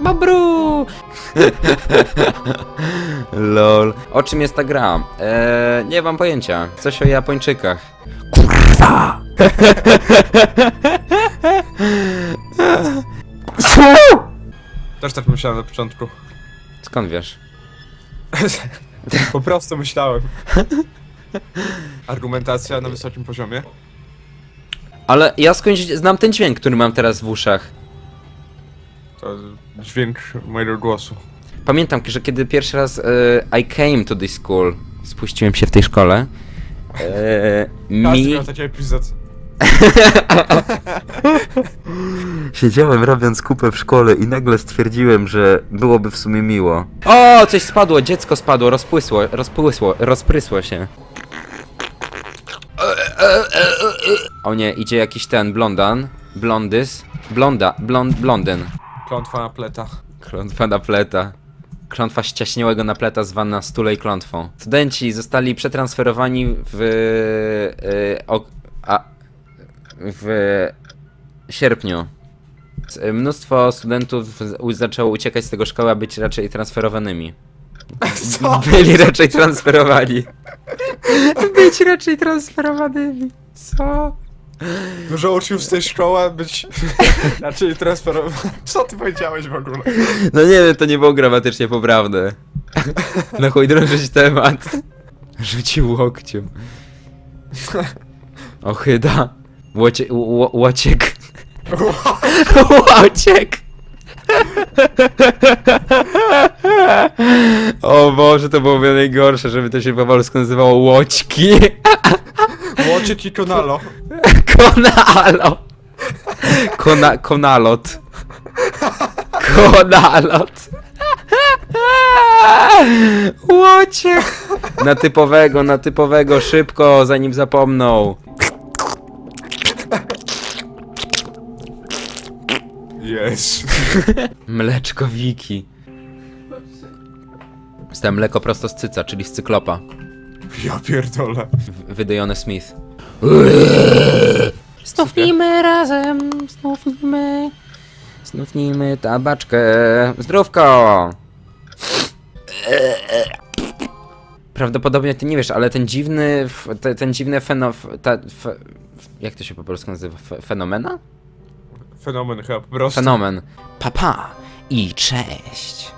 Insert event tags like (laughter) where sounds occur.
Babru! (laughs) Lol. O czym jest ta gra? Eee, nie mam pojęcia. Coś o Japończykach. Kurwa! Też tak myślałem na początku. Skąd wiesz? (laughs) Po prostu myślałem. Argumentacja na wysokim poziomie. Ale ja skądś znam ten dźwięk, który mam teraz w uszach. To dźwięk mojego głosu. Pamiętam, że kiedy pierwszy raz e, I came to this school, spuściłem się w tej szkole, e, (laughs) Każdy mi... miał taki epizod. (laughs) Siedziałem robiąc kupę w szkole i nagle stwierdziłem, że byłoby w sumie miło. O, coś spadło, dziecko spadło, rozpłysło, rozpłysło, rozprysło się. O nie, idzie jakiś ten blondan, blondys, blonda, blond, blondyn. Klątwa na pleta. Klątwa napleta. Klątwa ściaśniałego napleta zwana stulej klątwą. Studenci zostali przetransferowani w... y, ok, a, w sierpniu. Mnóstwo studentów z- zaczęło uciekać z tego szkoły, a być raczej transferowanymi. (laughs) Co? Byli raczej transferowani. (laughs) Być raczej transferowanymi. Co? (laughs) Dużo uczył z tej szkoły być raczej (laughs) transferowany. (laughs) Co ty powiedziałeś w ogóle? No nie wiem, to nie było gramatycznie poprawne. Na chuj drążyć temat. Rzucił łokciem. Ochyda. Łocie, ło, łociek. Łociek. O Boże, to byłoby najgorsze, żeby to się po polsku nazywało łoćki. Łoczyk i konalo. (laughs) Konalo. Kona, konalot. Konalot. Łocie. Na typowego, na typowego, szybko, zanim zapomną. Jest. Mleczko wiki. Dostałem mleko prosto z cyca, czyli z cyklopa. Ja pierdolę. W- Wydojone Smith. Snufnijmy razem, snufnijmy. Snufnijmy tabaczkę. Zdrówko! Prawdopodobnie ty nie wiesz, ale ten dziwny, f- te, ten dziwny feno, f- ta, f, jak to się po polsku nazywa? F, fenomena? Fenomen chyba po prostu. Fenomen. Papa i cześć.